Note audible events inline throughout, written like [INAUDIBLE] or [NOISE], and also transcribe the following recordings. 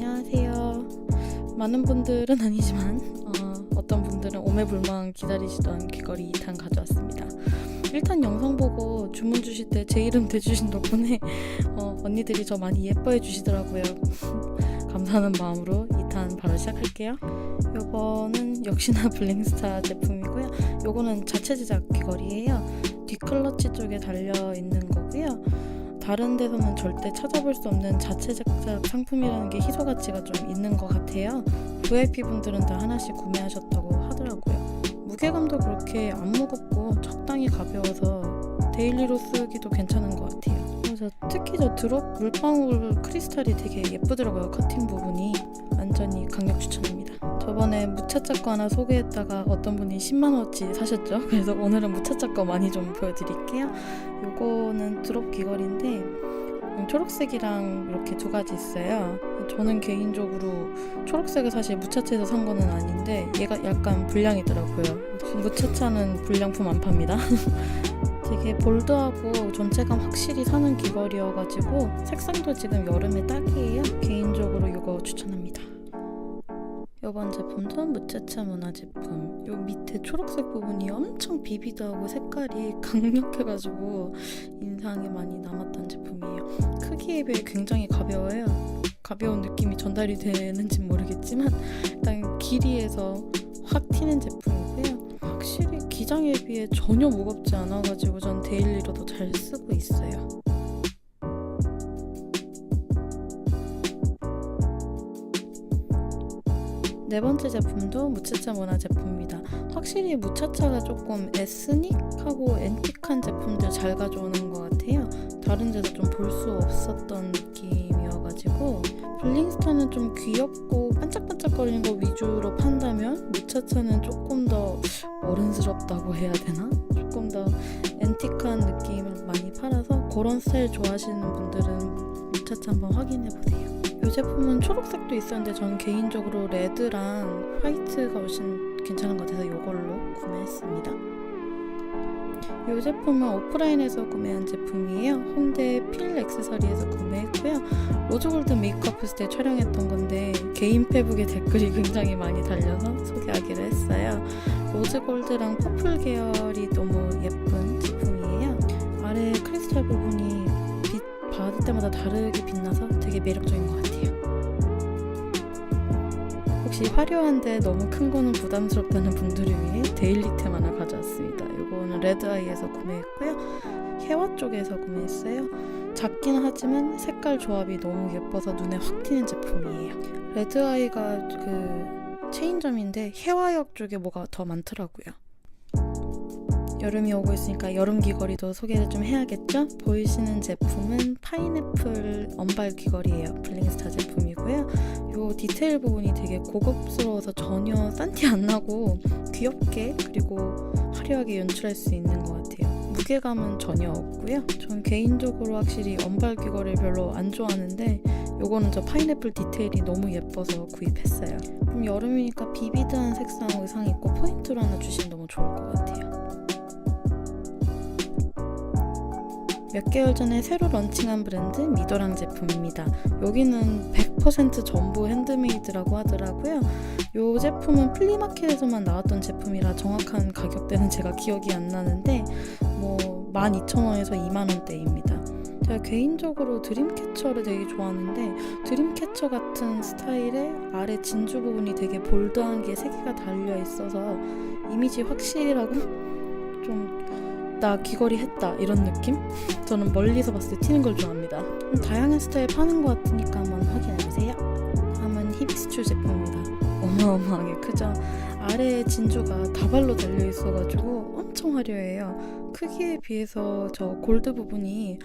안녕하세요. 많은 분들은 아니지만 어, 떤 분들은 오매불망 기다리시던 귀걸이 2탄 가져왔습니다. 1탄 영상 보고 주문 주실 때 제 이름 대주신 덕분에 어, 언니들이 저 많이 예뻐해 주시더라고요. [LAUGHS] 감사하는 마음으로 2탄 바로 시작할게요. 요거는 역시나 [LAUGHS] 블링스타 제품이고요. 요거는 자체 제작 귀걸이에요. 뒷클러치 쪽에 달려 있는 거고요. 다른 데서는 절대 찾아볼 수 없는 자체 제작 상품이라는 게 희소 가치가 좀 있는 것 같아요. VIP 분들은 다 하나씩 구매하셨다고 하더라고요. 무게감도 그렇게 안 무겁고 적당히 가벼워서 데일리로 쓰기도 괜찮은 것 같아요. 그래서 특히 저 드롭 물방울 크리스탈이 되게 예쁘더라고요. 커팅 부분이 완전히 강력 추천합니다. 저번에 무차차 거 하나 소개했다가 어떤 분이 10만 원어치 사셨죠. [LAUGHS] 그래서 오늘은 무차차 거 많이 좀 보여드릴게요. 요거는 드롭 귀걸이인데 음, 초록색이랑 이렇게 두 가지 있어요. 저는 개인적으로 초록색을 사실 무차차에서 산 거는 아닌데 얘가 약간 불량이더라고요. 무차차는 불량품 안 팝니다. [LAUGHS] 되게 볼드하고 존재감 확실히 사는 귀걸이여가지고 색상도 지금 여름에 딱이에요. 개인적으로 이거 추천합니다. 이번 제품도 무차차 문화 제품. 요 밑에 초록색 부분이 엄청 비비드하고 색깔이 [LAUGHS] 강력해가지고 인상이 많이 남았던 제품이에요. 크기에 비해 굉장히 가벼워요. 가벼운 느낌이 전달이 되는지 모르겠지만 일단 길이에서 확 튀는 제품이고요. 확실히 기장에 비해 전혀 무겁지 않아가지고 전 데일리로도 잘 쓰고 있어요. 네 번째 제품도 무차차 문화 제품입니다. 확실히 무차차가 조금 에스닉하고 앤틱한 제품들 잘 가져오는 것 같아요. 다른 데서 좀 볼 수 없었던 느낌이어가지고 블링스타는 좀 귀엽고 반짝반짝거리는 거 위주로 판다면 무차차는 조금 더 어른스럽다고 해야 되나? 조금 더 앤틱한 느낌을 많이 팔아서 그런 스타일 좋아하시는 분들은 무차차 한번 확인해 보세요. 이 제품은 초록색도 있었는데 저는 개인적으로 레드랑 화이트가 훨씬 괜찮은 것 같아서 이걸로 구매했습니다. 이 제품은 오프라인에서 구매한 제품이에요. 홍대 필 액세서리에서 구매했고요. 로즈골드 메이크업 했을 때 촬영했던 건데 개인 페북에 댓글이 [LAUGHS] 굉장히 많이 달려서 소개하기로 했어요. 로즈골드랑 퍼플 계열이 너무 예쁜 제품이에요. 아래 크리스탈 부분이 빛 받을 때마다 다르게 빛나서 되게 매력적인 것 같아요. 혹시 화려한데 너무 큰 거는 부담스럽다는 분들을 위해 데일리템 하나 가져왔습니다. 이거는 레드아이에서 구매했고요. 해와 쪽에서 구매했어요. 작긴 하지만 색깔 조합이 너무 예뻐서 눈에 확 튀는 제품이에요. 레드아이가 그 체인점인데 해화역 쪽에 뭐가 더 많더라고요. 여름이 오고 있으니까 여름 귀걸이도 소개를 좀 해야겠죠? 보이시는 제품은 파인애플 언발 귀걸이에요. 블링스타 제품이고요. 요 디테일 부분이 되게 고급스러워서 전혀 싼 티 안 나고 귀엽게 그리고 화려하게 연출할 수 있는 것 같아요. 무게감은 전혀 없고요. 전 개인적으로 확실히 언발 귀걸이 별로 안 좋아하는데 요거는 저 파인애플 디테일이 너무 예뻐서 구입했어요. 그럼 여름이니까 비비드한 색상 의상 입고 포인트로 하나 주시면 너무 좋을 것 같아요. 몇 개월 전에 새로 런칭한 브랜드 미도랑 제품입니다. 여기는 100% 전부 핸드메이드라고 하더라고요. 이 제품은 플리마켓에서만 나왔던 제품이라 정확한 가격대는 제가 기억이 안 나는데 뭐 12,000원에서 2만원대입니다. 제가 개인적으로 드림캐쳐를 되게 좋아하는데 드림캐쳐 같은 스타일의 아래 진주 부분이 되게 볼드한 게 세 개가 달려 있어서 이미지 확실하고 [LAUGHS] 좀 나 귀걸이 했다 이런 느낌? 저는 멀리서 봤을 때 튀는 걸 좋아합니다. 좀 다양한 스타일 파는 것 같으니까 한번 확인해보세요. 다음은 히비스추 제품입니다. 어마어마하게 크죠? 아래에 진주가 다발로 달려 있어가지고 엄청 화려해요. 크기에 비해서 저 골드 부분이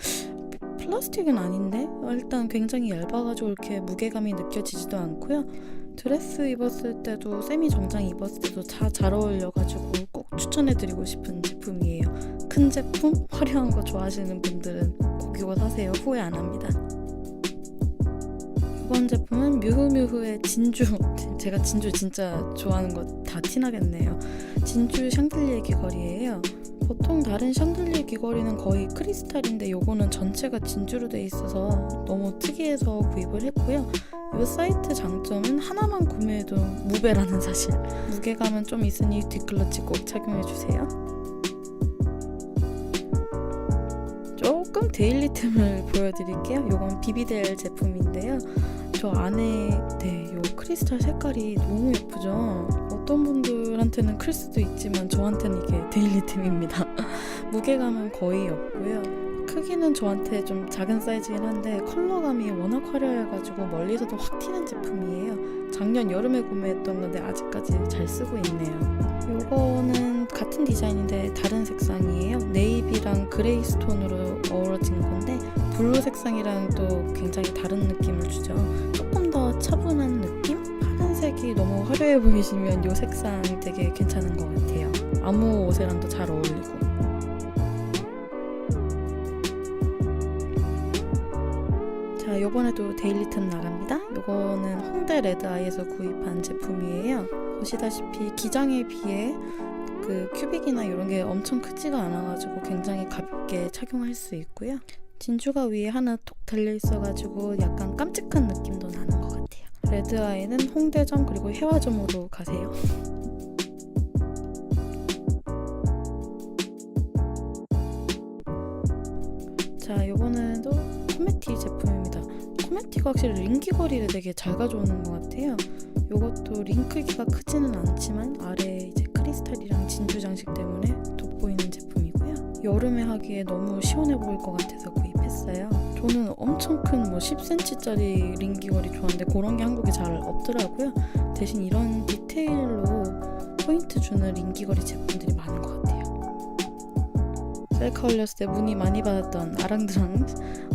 플라스틱은 아닌데 일단 굉장히 얇아가지고 이렇게 무게감이 느껴지지도 않고요. 드레스 입었을 때도 세미 정장 입었을 때도 다 잘 어울려가지고 꼭 추천해드리고 싶은 제품이에요. 큰 제품, 화려한 거 좋아하시는 분들은 꼭 이거 사세요. 후회 안 합니다. 이번 제품은 뮤후뮤후의 진주. [LAUGHS] 제가 진주 진짜 좋아하는 거 다 티나겠네요. 진주 샹들리에 귀걸이에요. 보통 다른 샹들리에 귀걸이는 거의 크리스탈인데 요거는 전체가 진주로 돼 있어서 너무 특이해서 구입을 했고요. 이 사이트 장점은 하나만 구매해도 무배라는 사실. 무게감은 좀 있으니 뒷클러치 꼭 착용해주세요. 데일리 틈을 보여드릴게요. 요건 비비델 제품인데요. 저 안에 네, 요 크리스탈 색깔이 너무 예쁘죠? 어떤 분들한테는 클 수도 있지만 저한테는 이게 데일리 템입니다. [LAUGHS] 무게감은 거의 없고요. 크기는 저한테 좀 작은 사이즈긴 한데 컬러감이 워낙 화려해가지고 멀리서도 확 튀는 제품이에요. 작년 여름에 구매했던 건데 아직까지 잘 쓰고 있네요. 같은 디자인인데 다른 색상이에요. 네이비랑 그레이 스톤으로 어우러진 건데 블루 색상이랑 또 굉장히 다른 느낌을 주죠. 조금 더 차분한 느낌? 파란색이 너무 화려해 보이시면 이 색상 되게 괜찮은 것 같아요. 아무 옷이랑도 잘 어울리고. 자, 요번에도 데일리템 나갑니다. 요거는 홍대 레드아이에서 구입한 제품이에요. 보시다시피 기장에 비해 그 큐빅이나 이런 게 엄청 크지가 않아가지고 굉장히 가볍게 착용할 수 있고요. 진주가 위에 하나 톡 달려 있어가지고 약간 깜찍한 느낌도 나는 것 같아요. 레드아이는 홍대점 그리고 해화점으로 가세요. 자, 요거는 또 코메티 제품입니다. 코메티가 확실히 링 귀걸이를 되게 잘 가져오는 것 같아요. 요것도 링 크기가 크지는 않지만 아래 이제 크리스탈이랑 진주 장식 때문에 돋보이는 제품이고요. 여름에 하기에 너무 시원해 보일 것 같아서 구입했어요. 저는 엄청 큰 뭐 10cm짜리 링 귀걸이 좋아하는데 그런 게 한국에 잘 없더라고요. 대신 이런 디테일로 포인트 주는 링 귀걸이 제품들이 많은 것 같아요. 셀카 올렸을 때 문의 많이 받았던 아랑드랑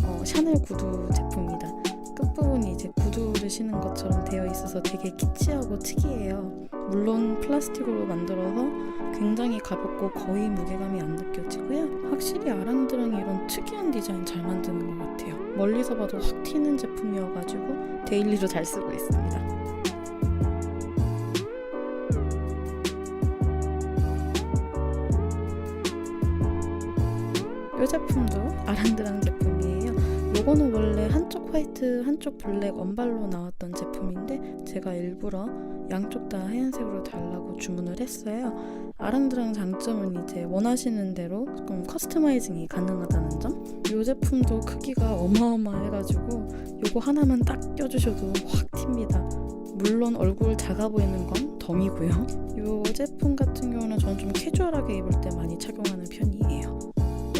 어, 샤넬 구두 제품입니다. 끝부분이 이제 구두를 신은 것처럼 되어 있어서 되게 키치하고 특이해요. 물론 플라스틱으로 만들어서 굉장히 가볍고 거의 무게감이 안 느껴지고요. 확실히 아랑드랑이 이런 특이한 디자인 잘 만드는 것 같아요. 멀리서 봐도 확 튀는 제품이어가지고 데일리로 잘 쓰고 있습니다. 이 제품도 아랑드랑 제품이에요. 요거는 원래 한쪽 화이트, 한쪽 블랙 원발로 나왔던 제품인데 제가 일부러 양쪽 다 하얀색으로 달라고 주문을 했어요. 아랑드랑 장점은 이제 원하시는 대로 조금 커스터마이징이 가능하다는 점. 이 제품도 크기가 어마어마해가지고 요거 하나만 딱 껴주셔도 확 튑니다. 물론 얼굴 작아 보이는 건 덤이고요. 이 제품 같은 경우는 저는 좀 캐주얼하게 입을 때 많이 착용하는 편이에요.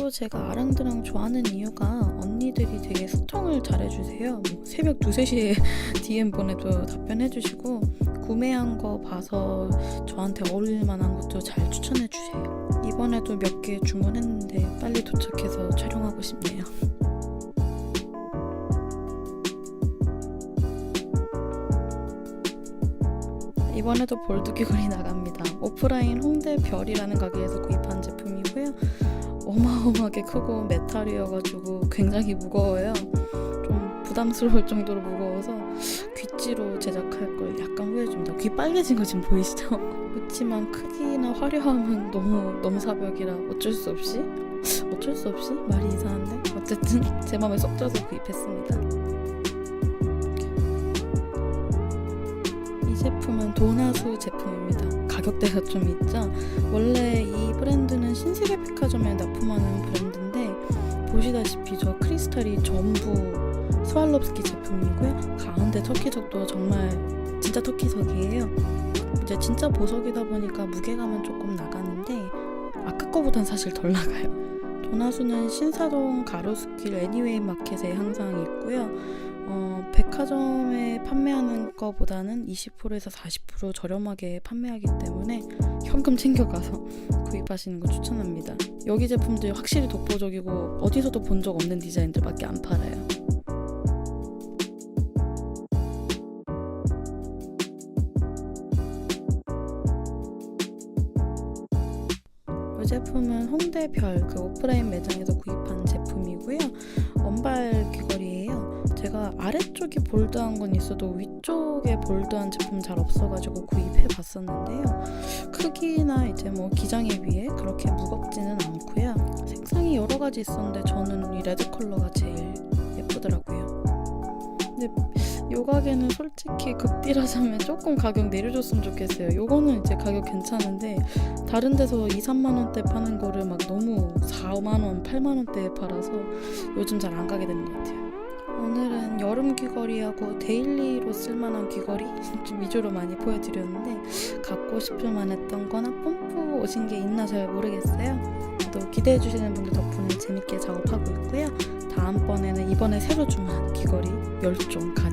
또 제가 아랑드랑 좋아하는 이유가 언니들이 되게 소통을 잘해주세요. 뭐 새벽 2, 3시에 DM 보내도 답변해주시고 구매한 거 봐서 저한테 어울릴 만한 것도 잘 추천해주세요. 이번에도 몇 개 주문했는데 빨리 도착해서 촬영하고 싶네요. 이번에도 볼드 귀걸이 나갑니다. 오프라인 홍대 별이라는 가게에서 구입한 제품이고요. 어마어마하게 크고 메탈이어가지고 굉장히 무거워요. 좀 부담스러울 정도로 무거워서 귀찌로 제작할 걸 약간 후회줍니다. 귀 빨개진 거 지금 보이시죠? [LAUGHS] 그렇지만 크기나 화려함은 너무 넘사벽이라 어쩔 수 없이 어쩔 수 없이 말이 이상한데 어쨌든 제 마음에 쏙 들어서 구입했습니다. 이 제품은 도나수 제품입니다. 가격대가 좀 있죠. 원래 백화점에 납품하는 브랜드인데 보시다시피 저 크리스탈이 전부 스왈롭스키 제품이고요. 가운데 터키석도 정말 진짜 터키석이에요. 이제 진짜 보석이다 보니까 무게감은 조금 나가는데 아까 거보단 사실 덜 나가요. 도나수는 신사동 가로수길 애니웨이 마켓에 항상 있고요. 어, 백화점에 판매하는 거보다는 20%에서 40% 저렴하게 판매하기 때문에 현금 챙겨가서 구입하시는 거 추천합니다. 여기 제품들 확실히 독보적이고 어디서도 본 적 없는 디자인들밖에 안 팔아요. 이 제품은 홍대별 그 오프라인 매장에서 구입한 제품이고요. 귀걸이에요. 제가 아래쪽이 볼드한 건 있어도 위쪽에 볼드한 제품 잘 없어가지고 구입해 봤었는데요. 크기나 이제 뭐 기장에 비해 그렇게 무겁지는 않고요. 색상이 여러 가지 있었는데 저는 이 레드 컬러가 제일 예쁘더라고요. 근데 요 가게는 솔직히 극딜하자면 조금 가격 내려줬으면 좋겠어요. 요거는 이제 가격 괜찮은데 다른 데서 2, 3만 원대 파는 거를 막 너무 4, 5만 원, 8만 원대에 팔아서 요즘 잘 안 가게 되는 것 같아요. 오늘은 여름 귀걸이하고 데일리로 쓸만한 귀걸이 좀 위주로 많이 보여드렸는데 갖고 싶을 만 했던 거나 뽐뿌 오신 게 있나 잘 모르겠어요. 또 기대해 주시는 분들 덕분에 재밌게 작업하고 있고요. 다음번에는 이번에 새로 주문한 귀걸이 10종 가지고